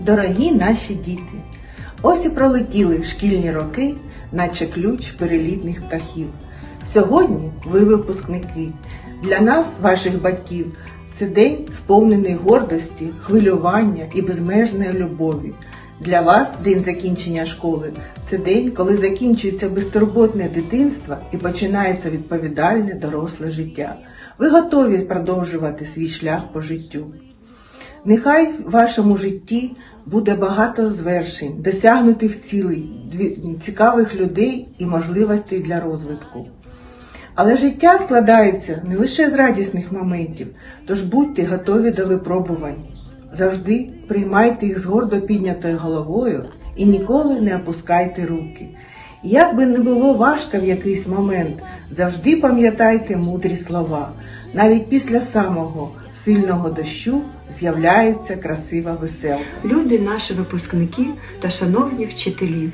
Дорогі наші діти, ось і пролетіли шкільні роки, наче ключ перелітних птахів. Сьогодні ви випускники. Для нас, ваших батьків, це день сповнений гордості, хвилювання і безмежної любові. Для вас день закінчення школи це день, коли закінчується безтурботне дитинство і починається відповідальне доросле життя. Ви готові продовжувати свій шлях по життю. Нехай в вашому житті буде багато звершень, досягнутих цілей, цікавих людей і можливостей для розвитку. Але життя складається не лише з радісних моментів, тож будьте готові до випробувань. Завжди приймайте їх з гордо піднятою головою і ніколи не опускайте руки. І Як би не було важко в якийсь момент, завжди пам'ятайте мудрі слова. Навіть після самого сильного дощу з'являється красива веселка. Любі наші випускники та шановні вчителі,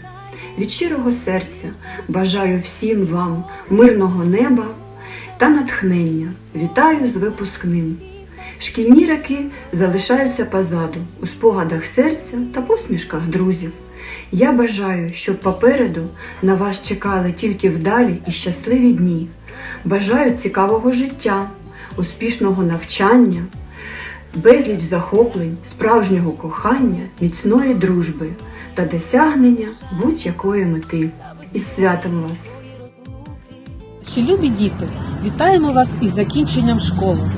від щирого серця бажаю всім вам мирного неба та натхнення. Вітаю з випускним. Шкільні роки залишаються позаду у спогадах серця та посмішках друзів. Я бажаю, щоб попереду на вас чекали тільки вдалі і щасливі дні. Бажаю цікавого життя, успішного навчання, безліч захоплень, справжнього кохання, міцної дружби та досягнення будь-якої мети. Із святом вас! Ще любі діти, вітаємо вас із закінченням школи.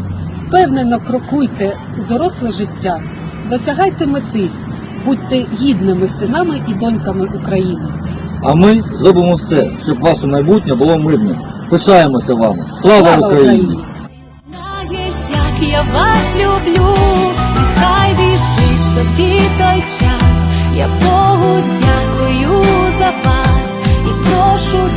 Впевнено крокуйте у доросле життя, досягайте мети, будьте гідними синами і доньками України. А ми зробимо все, щоб ваше майбутнє було мирним. Пишаємося вами. Слава, Україні! Вас люблю, нехай біжить собі той час. Я Богу дякую за вас і прошу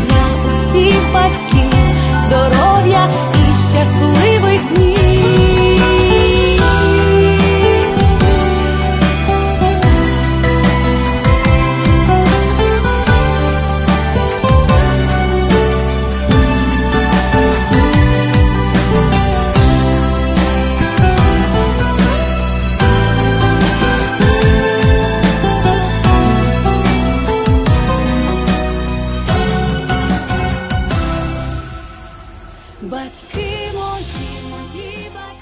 but keep won't on, keep.